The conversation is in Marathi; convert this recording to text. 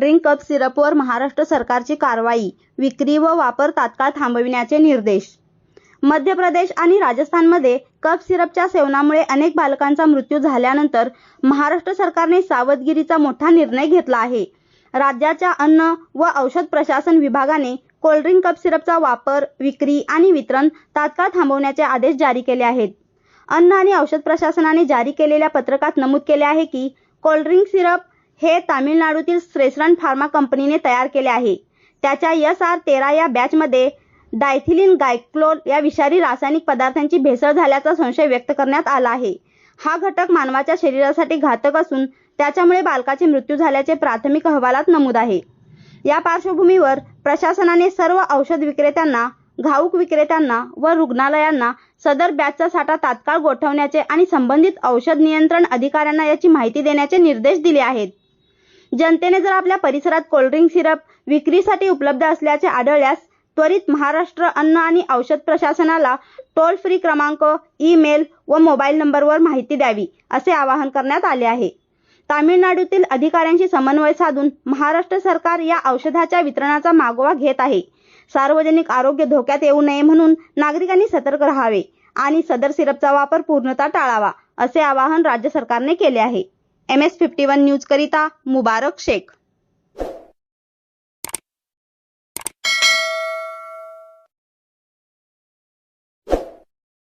कप सिरपवर महाराष्ट्र सरकारची कारवाई विक्री व वापर तात्काळ थांबविण्याचे निर्देश. मध्य प्रदेश आणि राजस्थानमध्ये कप सिरपच्या सेवनामुळे अनेक बालकांचा मृत्यू झाल्यानंतर महाराष्ट्र सरकारने सावधगिरीचा मोठा निर्णय घेतला आहे. राज्याच्या अन्न व औषध प्रशासन विभागाने कोल्ड्रिंक कप सिरपचा वापर विक्री आणि वितरण तात्काळ थांबवण्याचे आदेश जारी केले आहेत. अन्न आणि औषध प्रशासनाने जारी केलेल्या पत्रकात नमूद केले आहे की कोल्ड्रिंक सिरप हे तामिळनाडूतील श्रेसरन फार्मा कंपनीने तयार केले आहे. त्याच्या एस आर तेरा या बॅचमध्ये डायथिलिन गायक्लोल या विषारी रासायनिक पदार्थांची भेसळ झाल्याचा संशय व्यक्त करण्यात आला आहे. हा घटक मानवाच्या शरीरासाठी घातक असून त्याच्यामुळे बालकाचे मृत्यू झाल्याचे प्राथमिक अहवालात नमूद आहे. या पार्श्वभूमीवर प्रशासनाने सर्व औषध विक्रेत्यांना घाऊक विक्रेत्यांना व रुग्णालयांना सदर बॅचचा साठा तात्काळ गोठवण्याचे आणि संबंधित औषध नियंत्रण अधिकाऱ्यांना याची माहिती देण्याचे निर्देश दिले आहेत. जनतेने जर आपल्या परिसरात कोल्ड्रिंक सिरप विक्रीसाठी उपलब्ध असल्याचे आढळल्यास त्वरित महाराष्ट्र अन्न आणि औषध प्रशासनाला टोल फ्री क्रमांक ईमेल व मोबाईल नंबरवर माहिती द्यावी असे आवाहन करण्यात आले आहे. तामिळनाडूतील अधिकाऱ्यांशी समन्वय साधून महाराष्ट्र सरकार या औषधाच्या वितरणाचा मागोवा घेत आहे. सार्वजनिक आरोग्य धोक्यात येऊ नये म्हणून नागरिकांनी सतर्क राहावे आणि सदर सिरपचा वापर पूर्णतः टाळावा असे आवाहन राज्य सरकारने केले आहे. M S fifty one news करिता मुबारक शेख.